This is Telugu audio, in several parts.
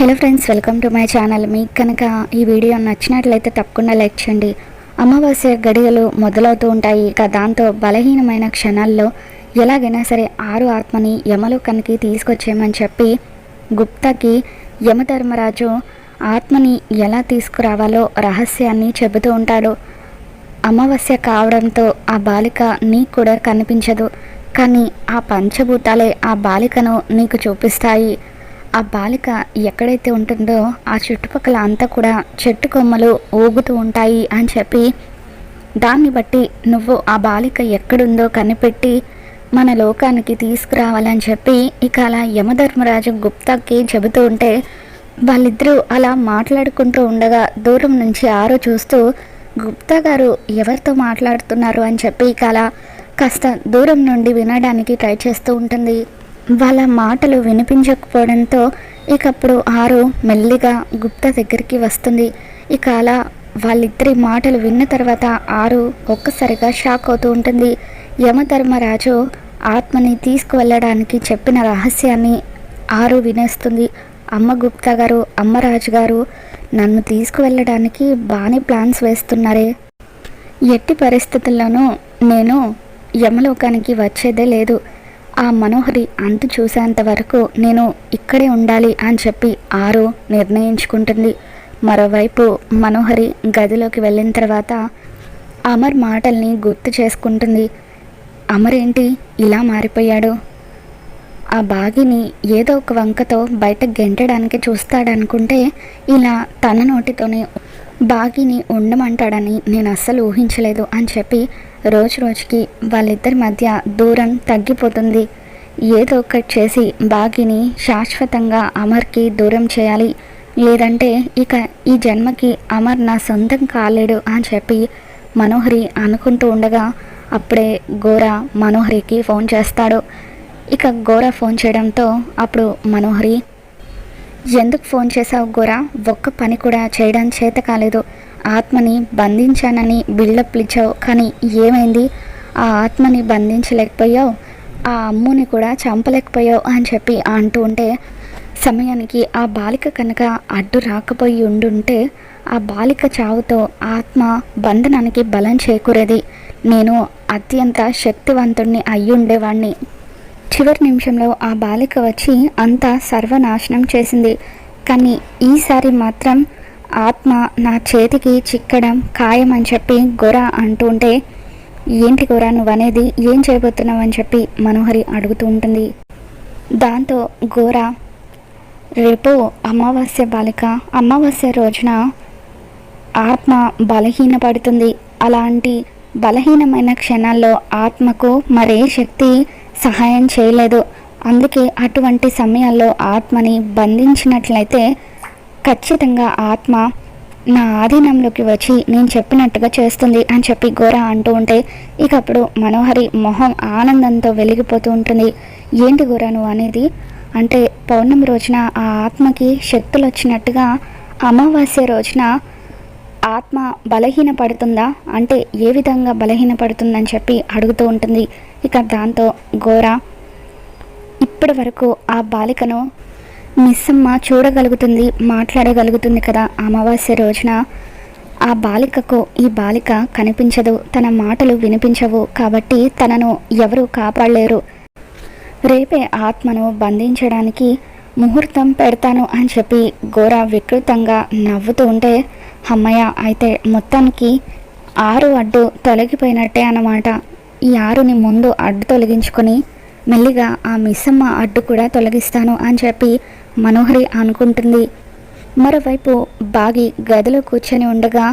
Hello friends welcome to my channel మీకు కనుక ఈ వీడియో నచ్చినట్లయితే తప్పకుండా లైక్ చేయండి. అమావాస్య గడియలు మొదలవుతూ ఉంటాయి ఇక దాంతో బలహీనమైన క్షణాల్లో ఎలాగైనా సరే ఆరు ఆత్మని యమలోకానికి తీసుకొచ్చేయమని చెప్పి గుప్తాకి యమధర్మరాజు ఆత్మని ఎలా తీసుకురావాలో రహస్యాన్ని చెబుతూ ఉంటాడు. అమావాస్య కావడంతో ఆ బాలిక నీకు కూడా కనిపించదు. కానీ ఆ పంచభూతాలే ఆ బాలికను నీకు చూపిస్తాయి. ఆ బాలిక ఎక్కడైతే ఉంటుందో ఆ చుట్టుపక్కల అంతా కూడా చెట్టు కొమ్మలు ఊగుతూ ఉంటాయి అని చెప్పి దాన్ని బట్టి నువ్వు ఆ బాలిక ఎక్కడుందో కనిపెట్టి మన లోకానికి తీసుకురావాలని చెప్పి ఇక అలా యమధర్మరాజు గుప్తాకి చెబుతూ ఉంటే వాళ్ళిద్దరూ అలా మాట్లాడుకుంటూ ఉండగా దూరం నుంచి ఆరో చూస్తూ గుప్తా గారు ఎవరితో మాట్లాడుతున్నారు? అని చెప్పి ఇక అలా కాస్త దూరం నుండి వినడానికి ట్రై చేస్తూ ఉంటుంది. వాళ్ళ మాటలు వినిపించకపోవడంతో ఇకప్పుడు ఆరు మెల్లిగా గుప్తా దగ్గరికి వస్తుంది. ఇక అలా వాళ్ళిద్దరి మాటలు విన్న తర్వాత ఆరు ఒక్కసారిగా షాక్ అవుతూ ఉంటుంది. యమధర్మరాజు ఆత్మని తీసుకువెళ్ళడానికి చెప్పిన రహస్యాన్ని ఆరు వినేస్తుంది. అమ్మ గుప్తా గారు అమ్మరాజు గారు నన్ను తీసుకువెళ్ళడానికి బాగానే ప్లాన్స్ వేస్తున్నారే. ఎట్టి పరిస్థితుల్లోనూ నేను యమలోకానికి వచ్చేదే లేదు. ఆ మనోహరి అంతు చూసేంత వరకు నేను ఇక్కడే ఉండాలి అని చెప్పి ఆరు నిర్ణయించుకుంటుంది. మరోవైపు మనోహరి గదిలోకి వెళ్ళిన తర్వాత అమర్ మాటల్ని గుర్తు చేసుకుంటుంది. అమర్ ఏంటి ఇలా మారిపోయాడు. ఆ బాగిని ఏదో ఒక వంకతో బయట గెంటడానికి చూస్తాడనుకుంటే ఇలా తన నోటితోనే బాగిని ఉండమంటాడని నేను అస్సలు ఊహించలేదు అని చెప్పి రోజు రోజుకి వాళ్ళిద్దరి మధ్య దూరం తగ్గిపోతుంది. ఏదో ఒకటి చేసి బాగిని శాశ్వతంగా అమర్కి దూరం చేయాలి. లేదంటే ఇక ఈ జన్మకి అమర్ నా సొంతం కాలేడు అని చెప్పి మనోహరి అనుకుంటూ ఉండగా అప్పుడే గోర మనోహరికి ఫోన్ చేస్తాడు. ఇక గోర ఫోన్ చేయడంతో అప్పుడు మనోహరి ఎందుకు ఫోన్ చేసావు గోరా ఒక్క పని కూడా చేయడం చేత కాలేదు. ఆత్మని బంధించానని బిల్డప్ ఇచ్చావు కానీ ఏమైంది? ఆ ఆత్మని బంధించలేకపోయావు ఆ అమ్ముని కూడా చంపలేకపోయావు అని చెప్పి అంటూ ఉంటే సమయానికి ఆ బాలిక కనుక అడ్డు రాకపోయి ఉండుంటే ఆ బాలిక చావుతో ఆత్మ బంధనానికి బలం చేకూరేది. నేను అత్యంత శక్తివంతుణ్ణి అయ్యుండేవాణ్ణి. చివరి నిమిషంలో ఆ బాలిక వచ్చి అంతా సర్వనాశనం చేసింది. కానీ ఈసారి మాత్రం ఆత్మ నా చేతికి చిక్కడం ఖాయమని అని చెప్పి గొర అంటుంటే ఏంటి గొర నువ్వు అనేది ఏం చేయబోతున్నావు అని చెప్పి మనోహరి అడుగుతూ ఉంటుంది. దాంతో గోర రేపు అమావాస్య బాలిక అమావాస్య రోజున ఆత్మ బలహీనపడుతుంది. అలాంటి బలహీనమైన క్షణాల్లో ఆత్మకు మరే శక్తి సహాయం చేయలేదు. అందుకే అటువంటి సమయాల్లో ఆత్మని బంధించినట్లయితే ఖచ్చితంగా ఆత్మ నా ఆధీనంలోకి వచ్చి నేను చెప్పినట్టుగా చేస్తుంది అని చెప్పి గోర అంటూ ఉంటే ఇక అప్పుడు మనోహరి మొహం ఆనందంతో వెలిగిపోతూ ఉంటుంది. ఏంటి గోర నువ్వు అనేది? అంటే పౌర్ణమి రోజున ఆ ఆత్మకి శక్తులు వచ్చినట్టుగా అమావాస్య రోజున ఆత్మ బలహీనపడుతుందా? అంటే ఏ విధంగా బలహీనపడుతుందని చెప్పి అడుగుతూ ఉంటుంది. ఇక దాంతో ఘోర ఇప్పటి వరకు ఆ బాలికను మిస్సమ్మ చూడగలుగుతుంది మాట్లాడగలుగుతుంది కదా అమావాస్య రోజున. ఆ బాలికకు ఈ బాలిక కనిపించదు తన మాటలు వినిపించవు కాబట్టి తనను ఎవరు కాపాడలేరు. రేపే ఆత్మను బంధించడానికి ముహూర్తం పెడతాను అని చెప్పి ఘోర వికృతంగా నవ్వుతూ ఉంటే అమ్మయ్య అయితే మొత్తానికి ఆరు అడ్డు తొలగిపోయినట్టే అన్నమాట. ఈ ఆరుని ముందు అడ్డు తొలగించుకొని మెల్లిగా ఆ మిస్సమ్మ అడ్డు కూడా తొలగిస్తాను అని చెప్పి మనోహరి అనుకుంటుంది. మరోవైపు బాగి గదిలో కూర్చొని ఉండగా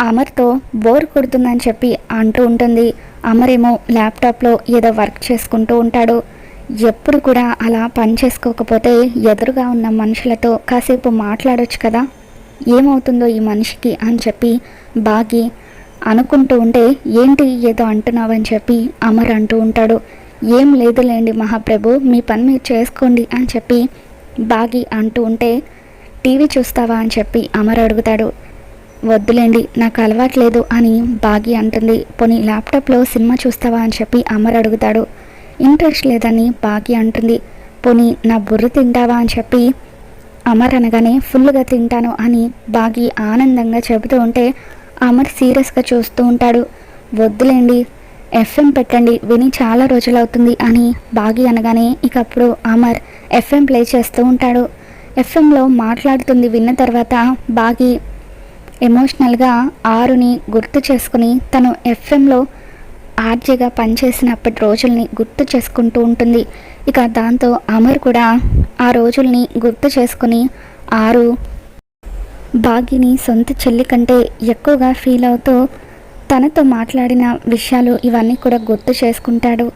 అమర్తో బోర్ కొడుతుందని చెప్పి అంటూ ఉంటుంది. అమరేమో ల్యాప్టాప్లో ఏదో వర్క్ చేసుకుంటూ ఉంటాడు. ఎప్పుడు కూడా అలా పని చేసుకోకపోతే ఎదురుగా ఉన్న మనుషులతో కాసేపు మాట్లాడొచ్చు కదా. ఏమవుతుందో ఈ మనిషికి అని చెప్పి బాగి అనుకుంటూ ఉంటే ఏంటి ఏదో అంటున్నావని చెప్పి అమర్ అంటూ ఉంటాడు. ఏం లేదులేండి మహాప్రభు మీ పని మీరు చేసుకోండి అని చెప్పి బాగి అంటూ ఉంటే టీవీ చూస్తావా అని చెప్పి అమర్ అడుగుతాడు. వద్దులేండి నాకు అలవాట్లేదు అని బాగి అంటుంది. పోనీ ల్యాప్టాప్లో సినిమా చూస్తావా అని చెప్పి అమర్ అడుగుతాడు. ఇంట్రెస్ట్ లేదని బాగి అంటుంది. పోనీ నా బుర్ర తింటావా అని చెప్పి అమర్ అనగానే ఫుల్గా తింటాను అని బాగి ఆనందంగా చెబుతూ ఉంటే అమర్ సీరియస్గా చూస్తూ ఉంటాడు. వద్దులేండి ఎఫ్ఎం పెట్టండి. విని చాలా రోజులు అవుతుంది అని బాగి అనగానే ఇక అప్పుడు అమర్ ఎఫ్ఎం ప్లే చేస్తూ ఉంటాడు. ఎఫ్ఎంలో మాట్లాడుతుంది విన్న తర్వాత బాగి ఎమోషనల్గా ఆరుని గుర్తు చేసుకుని తను ఎఫ్ఎంలో ఆర్జీగా పనిచేసినప్పటి రోజుల్ని గుర్తు చేసుకుంటూ ఉంటుంది. ఇక దాంతో అమర్ కూడా ఆ రోజుల్ని గుర్తు చేసుకుని ఆరు బాగిని సొంత చెల్లి కంటే ఎక్కువగా ఫీల్ అవుతూ తనతో మాట్లాడిన విషయాలు ఇవన్నీ కూడా గుర్తు చేసుకుంటాడు.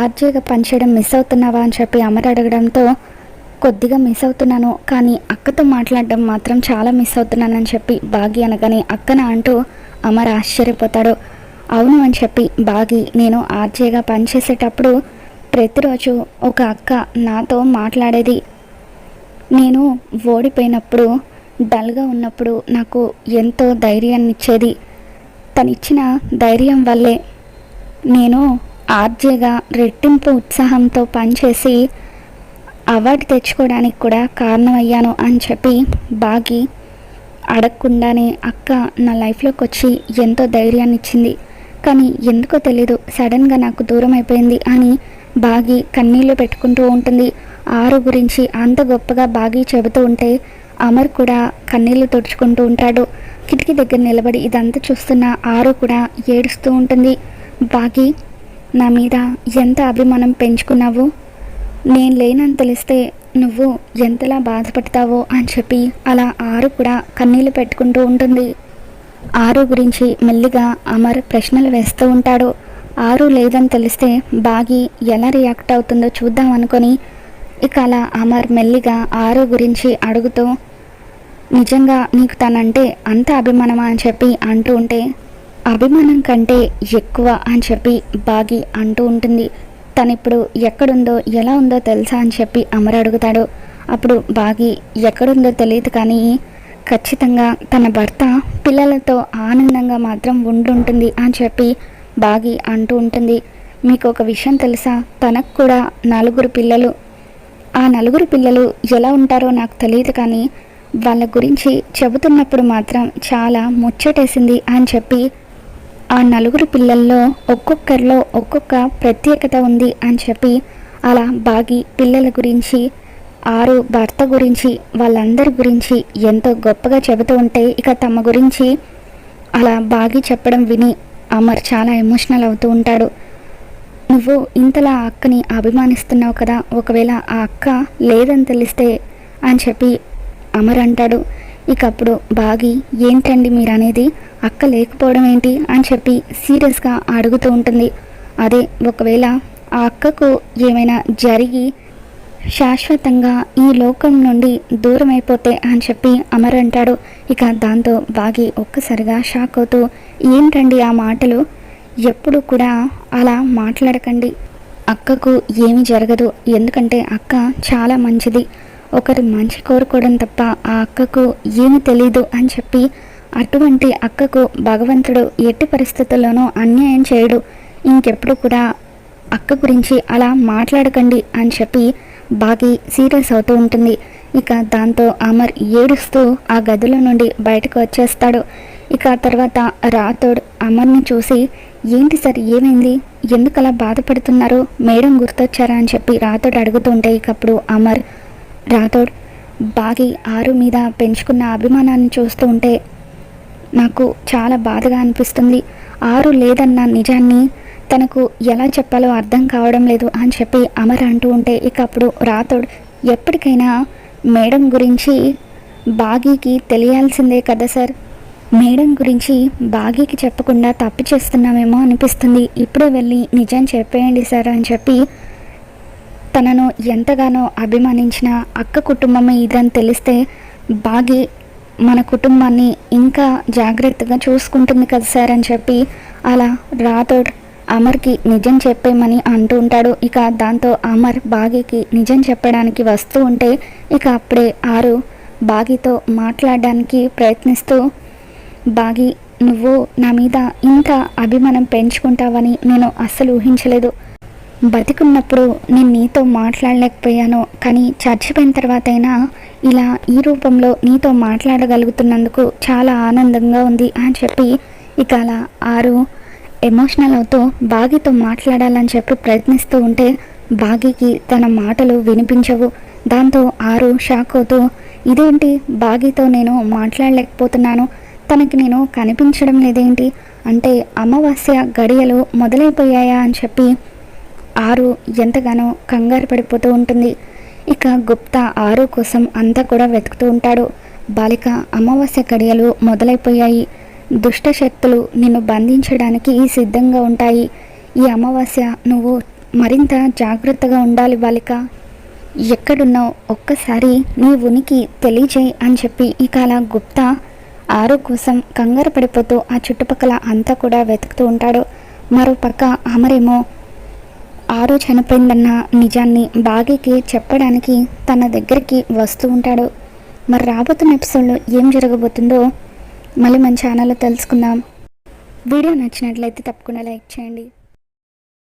ఆర్జీగా పనిచేయడం మిస్ అవుతున్నావా అని చెప్పి అమర్ అడగడంతో కొద్దిగా మిస్ అవుతున్నాను కానీ అక్కతో మాట్లాడడం మాత్రం చాలా మిస్ అవుతున్నానని చెప్పి బాగి అనగానే అక్కన అంటూ అమర్ ఆశ్చర్యపోతాడు. అవును అని చెప్పి బాగి నేను ఆర్జేగా పనిచేసేటప్పుడు ప్రతిరోజు ఒక అక్క నాతో మాట్లాడేది. నేను ఓడిపోయినప్పుడు డల్గా ఉన్నప్పుడు నాకు ఎంతో ధైర్యాన్ని ఇచ్చేది తనిచ్చిన ధైర్యం వల్లే. నేను ఆర్జేగా రెట్టింపు ఉత్సాహంతో పనిచేసి అవార్డు తెచ్చుకోవడానికి కూడా కారణమయ్యాను అని చెప్పి బాగి అడగకుండానే అక్క నా లైఫ్లోకి వచ్చి ఎంతో ధైర్యాన్ని ఇచ్చింది. కానీ ఎందుకో తెలీదు సడన్గా నాకు దూరం అయిపోయింది అని బాగి కన్నీళ్ళు పెట్టుకుంటూ ఉంటుంది. ఆరు గురించి అంత గొప్పగా బాగి చెబుతూ ఉంటే అమర్ కూడా కన్నీళ్ళు తుడుచుకుంటూ ఉంటాడు. కిటికీ దగ్గర నిలబడి ఇదంతా చూస్తున్న ఆరు కూడా ఏడుస్తూ ఉంటుంది. బాగి నా మీద ఎంత అభిమానం పెంచుకున్నావు? నేను లేనని తెలిస్తే నువ్వు ఎంతలా బాధపడతావో అని చెప్పి అలా ఆరు కూడా కన్నీళ్ళు పెట్టుకుంటూ ఉంటుంది. ఆరు గురించి మెల్లిగా అమర్ ప్రశ్నలు వేస్తూ ఉంటాడు. ఆరు లేదని తెలిస్తే బాగి ఎలా రియాక్ట్ అవుతుందో చూద్దాం అనుకొని ఇక అలా అమర్ మెల్లిగా ఆరు గురించి అడుగుతూ నిజంగా నీకు తనంటే అంత అభిమానమా అని చెప్పి అంటూ ఉంటే అభిమానం కంటే ఎక్కువ అని చెప్పి బాగి అంటూ ఉంటుంది. తను ఇప్పుడు ఎక్కడుందో ఎలా ఉందో తెలుసా అని చెప్పి అమర అడుగుతాడు. అప్పుడు బాగి ఎక్కడుందో తెలియదు కానీ ఖచ్చితంగా తన భర్త పిల్లలతో ఆనందంగా మాత్రం ఉండుంటుంది అని చెప్పి బాగి అంటూ ఉంటుంది. మీకు ఒక విషయం తెలుసా? తనకు కూడా నలుగురు పిల్లలు. ఆ నలుగురు పిల్లలు ఎలా ఉంటారో నాకు తెలియదు కానీ వాళ్ళ గురించి చెబుతున్నప్పుడు మాత్రం చాలా ముచ్చటేసింది అని చెప్పి ఆ నలుగురు పిల్లల్లో ఒక్కొక్కరిలో ఒక్కొక్క ప్రత్యేకత ఉంది అని చెప్పి అలా బాగి పిల్లల గురించి ఆరు భర్త గురించి వాళ్ళందరి గురించి ఎంతో గొప్పగా చెబుతూ ఉంటే ఇక తమ గురించి అలా బాగి చెప్పడం విని అమర్ చాలా ఎమోషనల్ అవుతూ ఉంటాడు. నువ్వు ఇంతలా అక్కని అభిమానిస్తున్నావు కదా ఒకవేళ ఆ అక్క లేదని తెలిస్తే అని చెప్పి అమర్ అంటాడు ఇక అప్పుడు బాగి ఏంటండి మీరు అనేది అక్క లేకపోవడం ఏంటి? అని చెప్పి సీరియస్గా అడుగుతూ ఉంటుంది. అదే ఒకవేళ ఆ అక్కకు ఏమైనా జరిగి శాశ్వతంగా ఈ లోకం నుండి దూరం అయిపోతే అని చెప్పి అమర్ అంటాడు ఇక దాంతో బాగి ఒక్కసారిగా షాక్ అవుతూ ఏంటండి ఆ మాటలు? ఎప్పుడు కూడా అలా మాట్లాడకండి. అక్కకు ఏమీ జరగదు. ఎందుకంటే అక్క చాలా మంచిది. ఒకరి మంచి కోరుకోవడం తప్ప ఆ అక్కకు ఏమి తెలీదు అని చెప్పి అటువంటి అక్కకు భగవంతుడు ఎట్టి పరిస్థితుల్లోనూ అన్యాయం చేయడు. ఇంకెప్పుడు కూడా అక్క గురించి అలా మాట్లాడకండి అని చెప్పి బాగి సీరియస్ అవుతూ ఉంటుంది. ఇక దాంతో అమర్ ఏడుస్తూ ఆ గదిలో నుండి బయటకు వచ్చేస్తాడు. ఇక తర్వాత రాతోడ్ అమర్ని చూసి ఏంటి సార్ ఏమైంది? ఎందుకు అలా బాధపడుతున్నారు? మేడం గుర్తొచ్చారా? అని చెప్పి రాతోడ్ అడుగుతుంటే ఇకప్పుడు అమర్ రాథోడ్ బాగి ఆరు మీద పెంచుకున్న అభిమానాన్ని చూస్తూ ఉంటే నాకు చాలా బాధగా అనిపిస్తుంది. ఆరు లేదన్న నిజాన్ని తనకు ఎలా చెప్పాలో అర్థం కావడం లేదు అని చెప్పి అమర్ అంటూ ఉంటే ఇక అప్పుడు రాథోడ్ ఎప్పటికైనా మేడం గురించి బాగీకి తెలియాల్సిందే కదా సార్? మేడం గురించి బాగీకి చెప్పకుండా తప్పు చేస్తున్నామేమో అనిపిస్తుంది. ఇప్పుడే వెళ్ళి నిజం చెప్పేయండి సార్ అని చెప్పి తనను ఎంతగానో అభిమానించిన అక్క కుటుంబమే ఇదని తెలిస్తే బాగి మన కుటుంబాన్ని ఇంకా జాగ్రత్తగా చూసుకుంటుంది కదా సార్ అని చెప్పి అలా రాథోడ్ అమర్కి నిజం చెప్పేమని అంటూ ఉంటాడు. ఇక దాంతో అమర్ బాగికి నిజం చెప్పడానికి వస్తూ ఉంటే ఇక అప్పుడే ఆరు బాగితో మాట్లాడడానికి ప్రయత్నిస్తూ బాగి నువ్వు నా మీద ఇంత అభిమానం పెంచుకుంటావని నేను అస్సలు ఊహించలేదు. బతికున్నప్పుడు నేను నీతో మాట్లాడలేకపోయాను కానీ చచ్చిపోయిన తర్వాత అయినా ఇలా ఈ రూపంలో నీతో మాట్లాడగలుగుతున్నందుకు చాలా ఆనందంగా ఉంది అని చెప్పి ఇక అలా ఆరు ఎమోషనల్ అవుతూ బాగితో మాట్లాడాలని చెప్పి ప్రయత్నిస్తూ ఉంటే బాగికి తన మాటలు వినిపించవు. దాంతో ఆరు షాక్ అవుతూ ఇదేంటి? బాగితో నేను మాట్లాడలేకపోతున్నాను. తనకి నేను కనిపించడం లేదేంటి? అంటే అమావాస్య గడియలు మొదలైపోయాయా? అని చెప్పి ఆరు ఎంతగానో కంగారు పడిపోతూ ఉంటుంది. ఇక గుప్తా ఆరు కోసం అంతా కూడా వెతుకుతూ ఉంటాడు. బాలిక అమావాస్య గడియలు మొదలైపోయాయి. దుష్ట శక్తులు నిన్ను బంధించడానికి సిద్ధంగా ఉంటాయి. ఈ అమావాస్య నువ్వు మరింత జాగ్రత్తగా ఉండాలి బాలిక. ఎక్కడున్నావు? ఒక్కసారి నీ ఉనికి తెలియచేయి అని చెప్పి ఇక అలా గుప్తా ఆరు కోసం కంగారు పడిపోతూ ఆ చుట్టుపక్కల అంతా కూడా వెతుకుతూ ఉంటాడు. మరోపక్క అమరేమో ఆరు చనిపోయిందన్న నిజాన్ని బాగీకి చెప్పడానికి తన దగ్గరికి వస్తూ ఉంటాడు. మరి రాబోతున్న ఎపిసోడ్లో ఏం జరగబోతుందో మళ్ళీ మన ఛానల్లో తెలుసుకుందాం. వీడియో నచ్చినట్లయితే తప్పకుండా లైక్ చేయండి.